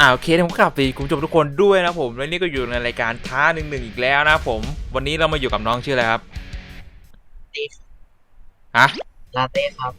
อ่าโอเคผมกลับสวัสดีคุณผู้ชมทุกคนด้วยนะผมและนี่ก็อยู่ในรายการท้าหนึ่งหนึ่งอีกแล้วนะผม วันนี้เรามาอยู่กับน้องชื่ออะไรครับติ๊กฮะลาเต้ครับ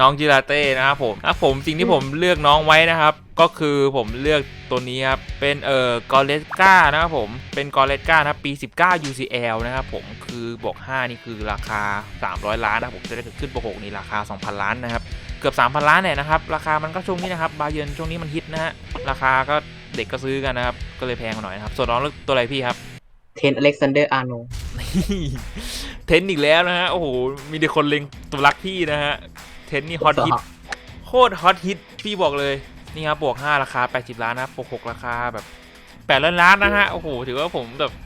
น้องจิราเต้นะครับผมนะผมสิ่งที่ผมเลือกน้องไว้นะครับ ก็คือผมเลือกตัวนี้ครับ เป็นเอ่อกอเลสกานะครับผม เป็นกอเลสกานะครับปี 19 UCL นะครับผม คือบวก5นี่คือราคา 300 ล้านนะครับผมจะได้ขึ้นบวก6นี่ราคา 2,000 ล้านนะครับ เกือบ 3,000 ล้านเนี่ยนะครับ ราคามันก็ช่วงนี้นะครับ บาเยิร์นช่วงนี้มันฮิตนะฮะ ราคาก็เด็กก็ซื้อกันนะครับ ก็เลยแพงมาหน่อยนะครับ ส่วนน้องเลือกตัวอะไรพี่ครับ เทนอเล็กซานเดอร์อาร์โน เทนอีกแล้วนะฮะ โอ้โห มีแต่คนเล็งตัวรักพี่นะฮะ เทนนี่ฮอตฮิต โคตรฮอตฮิต พี่บอกเลย นี่ครับบวก 5 ราคา 80 ล้านนะครับบวก6ราคาแบบ8ล้านล้านนะฮะ โอ้โห ถือว่าผมแบบแต่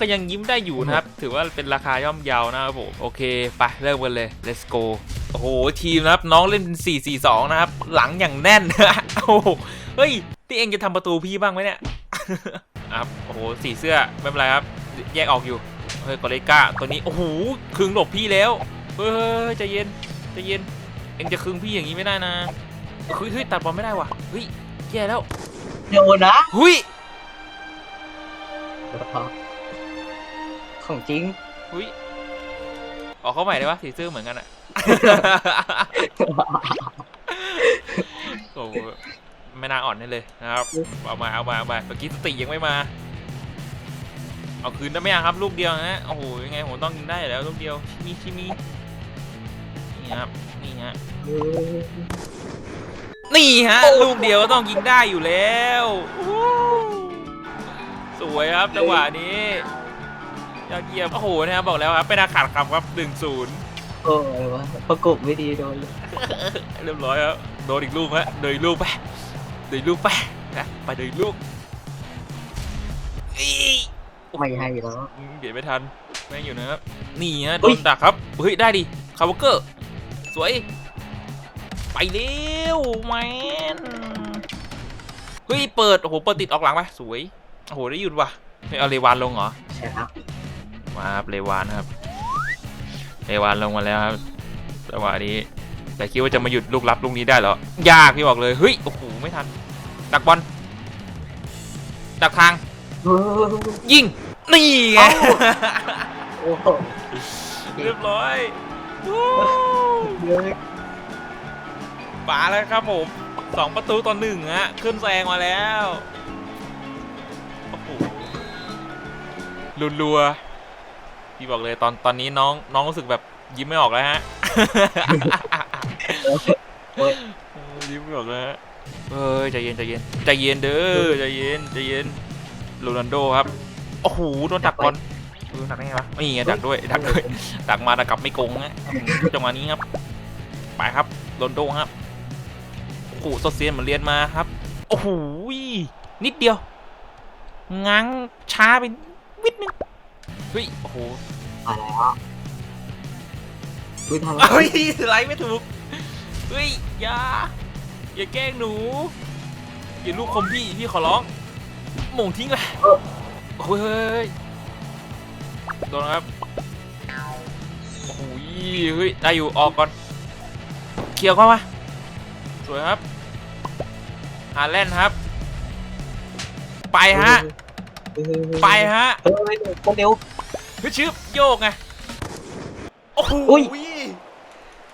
ก็ยังยิ้มได้อยู่นะครับ ถือว่าเป็นราคาย่อมเยานะครับผมโอเคไปเริ่มกันเลย let's go โอ้โหทีมนะครับน้องเล่น4-4-2นะครับหลังอย่างแน่นโอ้โหเฮ้ยที่เองจะทำประตูพี่บ้างไหมเนี่ยครับโอ้โหสีเสื้อไม่เป็นไรครับแยกออกอยู่เฮ้ยกอเลก้าตัวนี้โอ้โหคึงหลบพี่แล้วเฮ้ยใจเย็นใจเย็นเอ็งจะคึงพี่อย่างนี้ไม่ได้นะเฮ้ยเฮ้ยตัดบอลไม่ได้ว่ะเฮ้ยแย่แล้วโดนนะเฮ้ย ของจริงเฮ้ยออกเข้าใหม่ได้ปะสีเสื้อเหมือนกันอะโอ้โหไม่น่าอ่อนได้เลยนะครับ เอามาเอามาเอามาเมื่อกี้สติยังไม่มา เอาคืนได้ไหมอะครับ ลูกเดียวนะโอ้โหยังไงผมต้องยิงได้อยู่แล้วลูกเดียวชิมีชิมีนี่ครับนี่ฮะนี่ฮะลูกเดียวก็ต้องยิงได้อยู่แล้วอู้สวยครับจังหวะนี้ ยอดเยี่ยมโอ้โหนะครับบอกแล้วครับเป็นอาขาดคำครับหนึ่งศูนย์โอ้ยวะประกบไม่ดีโดนเลยเรียบร้อยครับโดนอีกลูกฮะโดนอีกลูกไปโดนอีกลูกไปนะไปโดนอีกลูกอี๋ไม่ให้แล้วเดี๋ยวไม่ทันไม่งอยู่นะครับนี่ฮะโดอุ๊ยนดักครับเฮ้ยได้ดิคาร์บเกอร์สวย ไปเร็วแมนเฮ้ยเปิดโอ้โหเปิดติดออกหลังไปสวยโอ้โหได้หยุดว่ะเฮ้ยเอาเลวานลงเหรอใช่ครับ มาครับเลวานครับเลวานลงมาแล้วครับจังหวะนี้แต่คิดว่าจะมาหยุดลูกรับลูกนี้ได้เหรอยากพี่บอกเลยเฮ้ยโอ้โหไม่ทันดักบอลดักทางยิงนี่ไงโอ้โหเรียบร้อยวู้เยอะป่าแล้วครับผมสองประตูต่อหนึ่งฮะขึ้นแซงมาแล้วโอ้โหรัวๆ พี่บอกเลยตอนตอนนี้น้องน้องรู้สึกแบบยิ้มไม่ออกแล้วฮะโอ้ยเออยิ้มไม่ออกแล้วฮะเอ้ยใจเย็นใจเย็นใจเย็นเด้อใจเย็นใจเย็นโรนัลโดครับโอ้โหโดนดักบอลเออดักได้ไงวะนี่ไงดักด้วยดักด้วยดักมาดักกลับไม่โกงฮะอืมจังหวะนี้ครับไปครับโรนลโดครับโอ้โหโซเซียนเหมือนเรียนมาครับโอ้โหนิดเดียว ง้างช้าไปนิดนึง เฮ้ยโอ้โหมาแล้วอุ้ยทำเฮ้ยไลฟ์ไม่ถูกเฮ้ยอย่าอย่าแกล้งหนูอย่าลูกคมพี่พี่ขอร้องหม่งทิ้งเลยโอ้ยเฮ้ยโดนครับโอ้โหเฮ้ยได้อยู่ออกก่อนเคลียร์เข้ามาสวยครับหาแล่นครับ ไปฮะ ไปฮะเฮ้ยคนเดียวเฮ้ยชืบโยกไง โอ้โหอุ้ย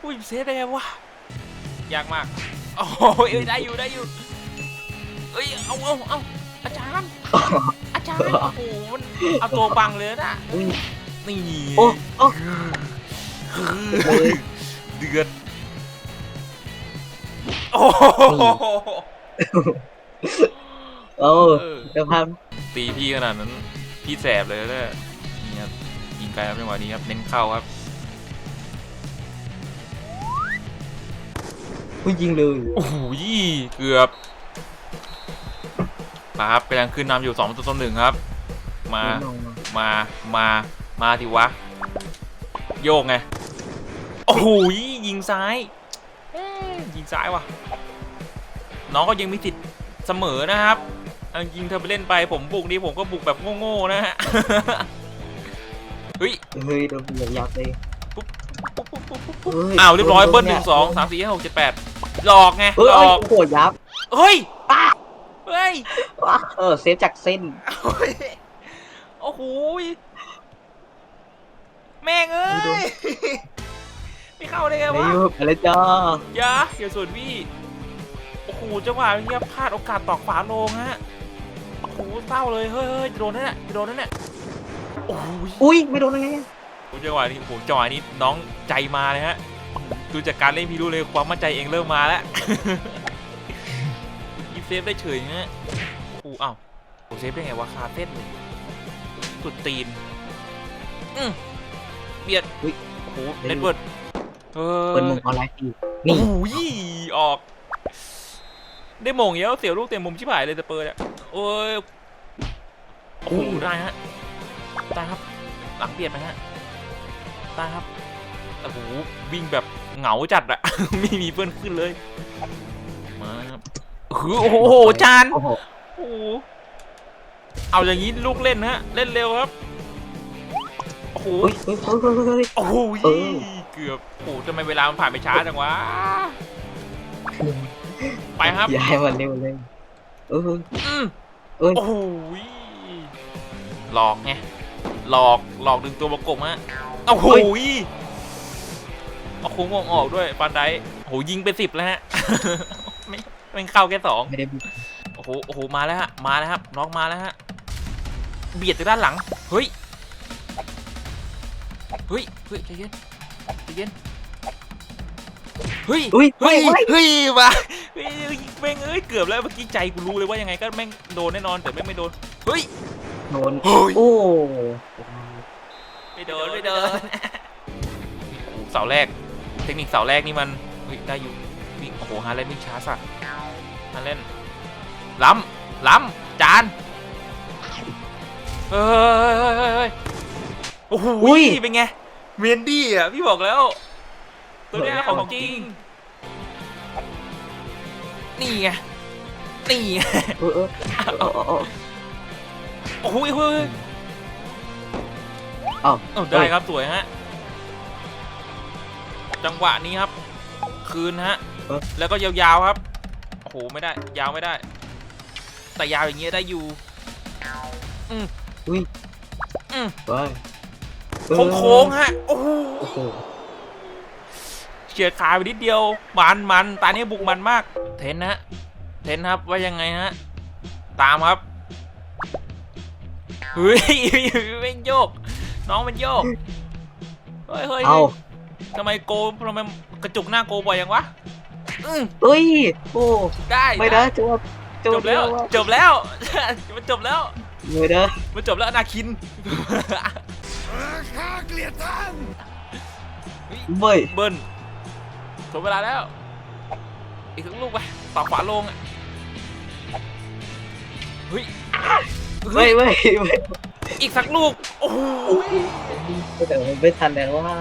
อุ้ยเซฟได้ไงวะ ยากมากโอ้โหเอ้ยได้อยู่ได้อยู่เอ้ยเอาเอาเอาอาจารย์ อาจารย์ โอ้โห มันเอาตัวบังเลยนะอุ้ยนี่โอ้โอ้เลยเดือด โอ้โหโอ้เออเดี๋ยวพัง ตีพี่ขนาดนั้นพี่แสบเลยเนี่ยนี่ครับยิงไกลครับจังหวะนี้ครับเน้นเข้าครับอุ้ยยิงเลยโอ้โหเกือบมาครับกำลังขึ้นนำอยู่สองต่อหนึ่งครับ มามามามาทีวะ โยกไงโอ้โหยิงซ้ายเอ๊ะยิงซ้ายว่ะน้องก็ยังมีสิทธิ์เสมอนะครับ เอาจริงๆเธอไปเล่นไปผมบุกนี่ผมก็บุกแบบโง่ๆนะฮะ เฮ้ยเฮ้ยโดนเหยียบยับเลยปุ๊บปุ๊บปุ๊บปุ๊บฮ้อ้าวเรียบร้อยเบิ้ลหโดนึ่งสองสามสี่ห้าหกเจ็ดแปดหลอกไงเออหลเอ้ยอกโอ้โหยับ เฮ้ยเฮ้ยว้าเออเซฟจากเส้น โอ้ยโอ้โหยแม่งเอ้ไม่โดนยไม่เข้าได้ไงไอ้วะยูไปเลยจ้าอย่าอย่าส่วนพี่ โอ้โหจังหวะเนี้ยพลาดโอกาสตอกฝาโลงฮะ โอ้โหเศร้าเลย เฮ้ยเฮ้ยจะโดนนั่นแหละจะโดนนั่นแหละโอ้ยอุ้ยไม่โดนยังไงอะโอ้จังหวะนี้โอ้โหจังหวะนี้น้องใจมาเลยฮะ ดูจากการเล่นพี่รู้เลยความมั่นใจเองเริ่มมาแล้วยิบเซฟได้เฉยฮะโอ้อ้าวโอ้เซฟได้ไงวะคาเต้นเลยสุดตีนอืมเบียดอุ้ยโอ้โหเน็ตเวิร์ดเออเปิดมุมออนไลน์อีกโอ้นี่โหออก ได้โมงเยอะเสียวลูกเต็มมุมชิบหายเลยสเปอร์เนี่ย โอ้ยโอ้โหได้ฮะได้ครับ หลังเบียดไหมฮะได้ครับโอ้โหวิ่งแบบเหงาจัดอะ ไม่มีเพื่อนขึ้นเลย มาครับคือโอ้โหจานโอ้โหโอ้โหเอาอย่างนี้ลูกเล่นฮะ เล่นเร็วครับโอ้โหเฮ้ยเฮ้ยเฮ้ยเฮ้ยเฮ้ยโอ้โหเออเกือบโอ้โหทำไมเวลามันผ่านไปช้าจังวะ ไปครับย้ายมาเร็วเลย เออ อืมเอ้ย โอ้โหหลอกไงหลอกหลอกดึงตัวประกบฮะโอ้โหเอาโค้งวงออกด้วยปานไดโอ้โหยิงไปสิบแล้วฮะ ไม่ไม่เข้าแค่สอง ไม่ได้บุกโอ้โห โอ้โห มาแล้วฮะ มาแล้วครับ น้องมาแล้วฮะ เบียดจากด้านหลัง เฮ้ย เฮ้ย เฮ้ยใจเย็นใจเย็น เฮ้ย อุ้ยเฮ้เฮ้ยยเฮ้ยเฮ้ยมาเฮ้ย แม่งเอ้ยเกือบแล้วเมื่อกี้ใจกูรู้เลยว่ายังไงก็แม่งโดนแน่นอนแต่แม่งไม่โดนเฮ้ยโดนเฮ้ยโอ้ไม่โดนไม่โดนเสาแรก เทคนิคเสาแรกนี่มันเฮ้ยได้อยู่วิ่งโอ้โหฮาเลนวิ่งช้าสัสฮาเล่นล้ำล้ำจานเฮ้ยเฮ้ยเฮ้ยโอ้โหเป็นไงเมนดี้อะพี่บอกแล้ว ตัวนี้ของจริง นี่ไงนี่ไงเออเออเออเออเออโอ้โหเฮ้ยอ้าวเอาได้ครับสวยฮะจังหวะนี้ครับ คืนฮะแล้วก็ยาวๆครับโอ้โหไม่ได้ ยาวไม่ได้ แต่ยาวอย่างเงี้ยได้อยู่อุ้ยอืมว้ายโค้งๆฮะโอ้โหโอ้โหเฉียดขาไปนิดเดียว มันมันตานี้บุกมันมาก เทนนะเทนครับว่ายังไงฮะ ตามครับเฮ้ยไม่โยก น้องมันโยก เฮ้ยเฮ้ยเอาทำไมโกทำไมกระจุกหน้าโกบ่อยยังวะอืมเอ้ยโอ้ได้ไม่ได้จบจบแล้ว จบแล้ว มันจบแล้วไม่ได้มันจบแล้วนาคินเว้ยเบิ้ล ถึงเวลาแล้ว อีกสักลูกไปต่อขวาลงอะเฮ้ยเว้ยเว้ยเว้ยอีกสักลูก โอ้โหแต่มันไม่ทันแล้วว่า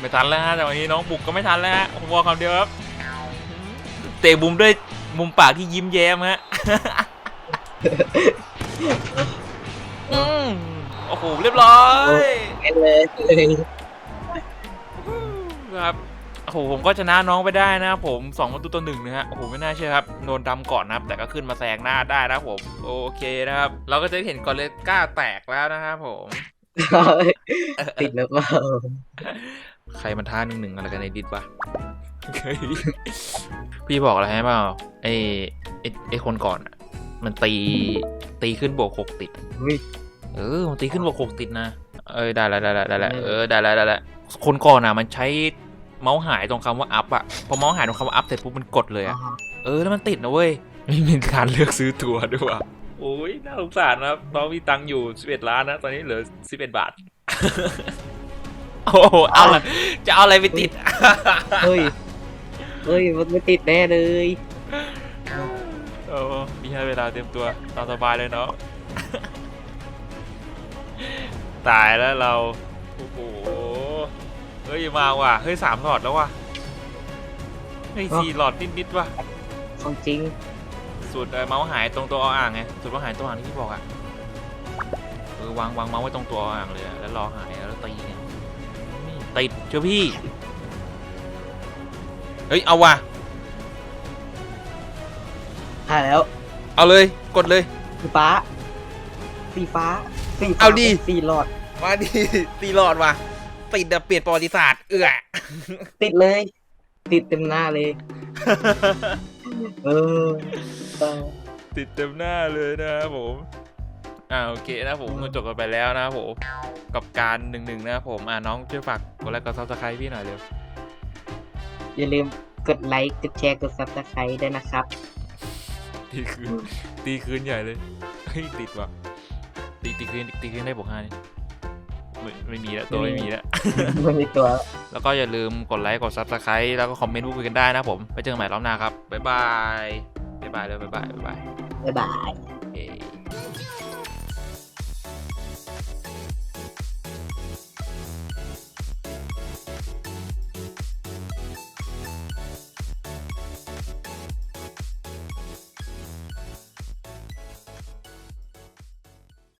ไม่ทันแล้วฮะแต่วันนี้น้องบุกก็ไม่ทันแล้วฮะผมบอกคำเดียวครับ เตะบุมด้วยมุมปากที่ยิ้มแย้มฮะอืมโอ้โห เรียบร้อยเอ็นเลยเลยครับ โอ้โหผมก็ชนะน้องไปได้นะครับผมสองประตูต่อหนึ่งนะฮะโอ้โหไม่น่าเชื่อครับโดนดำก่อนนะครับแต่ก็ขึ้นมาแซงหน้าได้นะครับผมโอเคนะครับเราก็จะเห็นกอเลสก้าแตกแล้วนะครับผมติดแล้วเปล่าใครมันท่าหนึ่งหนึ่งอะไรกันในดิสปะเฮ้ยพี่บอกอะไรให้เปล่าไอ้ไอ้ไอ้คนก่อนอะมันตีตีขึ้นบวกหกติดเฮ้ยเออมันตีขึ้นบวกหกติดนะเออได้แล้วได้แล้วได้แล้วเออได้แล้วได้แล้วคนก่อนอะมันใช้ เมาส์หายตรงคำว่าอัพอะพอเมาส์หายตรงคำว่าอัพเสร็จปุ๊บมันกดเลยอะเออแล้วมันติดนะเว้ยไม่มีการเลือกซื้อตัวด้วยว่ะโอ้ยน่าสงสารนะครับน้องมีตังค์อยู่ 11 ล้านนะ ตอนนี้เหลือ 11 บาท โอ้โหเอาละจะเอาอะไรไปติด เฮ้ย เฮ้ย มันไม่ติดแน่เลยเออมีให้เวลาเตรียมตัวตามสบายเลยเนาะ ตายแล้วเรา โอ้โห เฮ้ยมาว่ะ เฮ้ยสามหลอดแล้วว่ะ เฮ้ยสี่หลอดนิดๆว่ะ ของจริง สูตรเอ่อเมาส์หายตรงตัวเอาอ่างไง สูตรเมาส์หายตัวอ่างที่พี่บอกอะ เออวางวางเมาส์ไว้ตรงตัวเอาอ่างเลยอะแล้วรอหายแล้วตีเนี่ยติดเจ้าพี่ เฮ้ยเอาว่ะ หาแล้วเอาเลย กดเลย สีฟ้า สีฟ้า สีฟ้าเอาดิ สีหลอด มาดิ ตีหลอดว่ะ ติดแบบเปลี่ยนประวัติศาสตร์เอื้อติดเลย ติดเต็มหน้าเลย เออเออติดเต็มหน้าเลยนะครับผม อ่าโอเคนะครับผมก็จบกันไปแล้วนะครับผม กับการหนึ่งหนึ่งนะครับผม อ่าน้องช่วยฝากกดไลค์กดซับสไครต์พี่หน่อยเร็ว อย่าลืมกดไลค์กดแชร์กดซับสไครต์ด้วยนะครับ ตีคืน ตีคืนใหญ่เลย เฮ้ยติดว่ะ ตีตีคืนตีคืนได้บวกห้านี่ ไม่ไม่มีแล้วตัวไม่มีแล้วมันมีตัว แล้วก็อย่าลืมกดไลค์กดซับสไครต์แล้วก็คอมเมนต์พูดคุยกันได้นะครับผมไปเจอกันใหม่รอบหน้าครับบ๊ายบายบ๊ายบายเลยบ๊ายบายบ๊ายบายบ๊ายบายเอ้ย